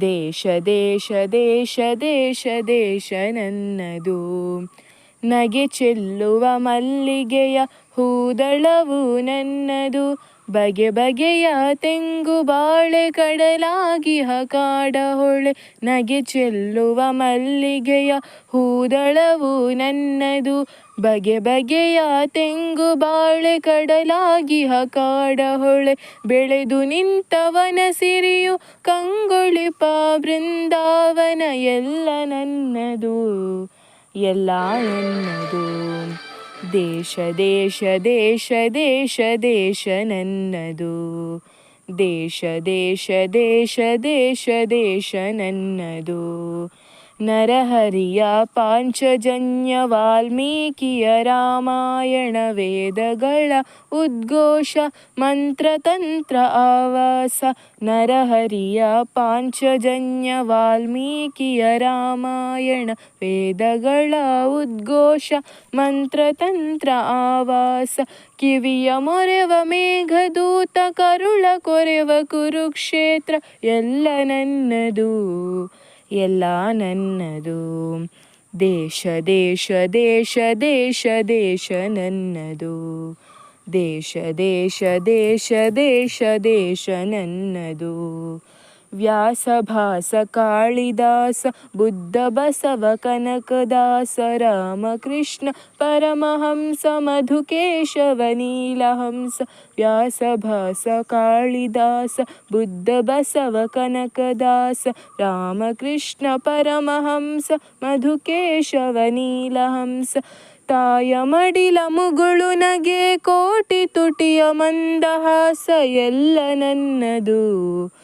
ದೇಶ ದೇಶ ದೇಶ ದೇಶ ದೇಶ ನನ್ನದು. ನಗೆ ಚೆಲ್ಲುವ ಮಲ್ಲಿಗೆಯ ಹೂದಳವು ನನ್ನದು. ಬಗೆ ಬಗೆಯ ತೆಂಗು ಬಾಳೆ ಕಡಲಾಗಿ ಕಾಡ ಹೊಳೆ. ನಗೆ ಚೆಲ್ಲುವ ಮಲ್ಲಿಗೆಯ ಹೂದಳವು ನನ್ನದು. ಬಗೆ ಬಗೆಯ ತೆಂಗು ಬಾಳೆ ಕಡಲಾಗಿ ಕಾಡ ಹೊಳೆ. ಬೆಳೆದು ನಿಂತವನ ಸಿರಿಯು ಕಂಗೊಳಿಪ ಬೃಂದಾವನ ಎಲ್ಲ ನನ್ನದು ಎಲ್ಲ ದೇಶ ದೇಶ ದೇಶ ದೇಶ ದೇಶ ನನ್ನದು. ದೇಶ ದೇಶ ದೇಶ ದೇಶ ದೇಶ ನನ್ನದು. ನರಹರಿಯ ಪಾಂಚಜನ್ಯ ವಾಲ್ಮೀಕಿಯ ರಾಮಾಯಣ ವೇದಗಳ ಉದ್ಘೋಷ, ಮಂತ್ರತಂತ್ರ ಆವಾಸ, ನರಹರಿಯ ಪಾಂಚಜನ್ಯ ವಾಲ್ಮೀಕಿಯ ರಾಮಾಯಣ ವೇದಗಳ ಉದ್ಘೋಷ, ಮಂತ್ರತಂತ್ರ ಆವಾಸ, ಕಿವಿಯ ಮೊರೆವ ಮೇಘದೂತ, ಕರುಳ ಕೊರೆವ ಕುರುಕ್ಷೇತ್ರ, ಎಲ್ಲ ನನ್ನದು. ಎಲ್ಲ ನನ್ನದು. ದೇಶ ದೇಶ ದೇಶ ದೇಶ ದೇಶ ನನ್ನದು. ದೇಶ ದೇಶ ದೇಶ ದೇಶ ದೇಶ ನನ್ನದು. ವ್ಯಾಸಭಾಸ ಕಾಳಿದಾಸ ಬುದ್ಧ ಬಸವ ಕನಕದಾಸ ರಾಮಕೃಷ್ಣ ಪರಮಹಂಸ, ಮಧುಕೇಶವ ನೀಲಹಂಸ ವ್ಯಾಸಭಾಸ ಕಾಳಿದಾಸ ಬುದ್ಧ ಬಸವ ಕನಕದಾಸ ರಾಮಕೃಷ್ಣ ಪರಮಹಂಸ, ಮಧುಕೇಶವ ನೀಲಹಂಸ ತಾಯ ಮಡಿಲ ಮುಗುಳು ನಗೆ, ಕೋಟಿ ತುಟಿಯ ಮಂದಹಾಸ ಎಲ್ಲ ನನ್ನದು.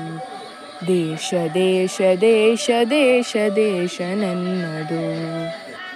ದೇಶ ದೇಶ ದೇಶ ದೇಶ ದೇಶ ನನ್ನದು.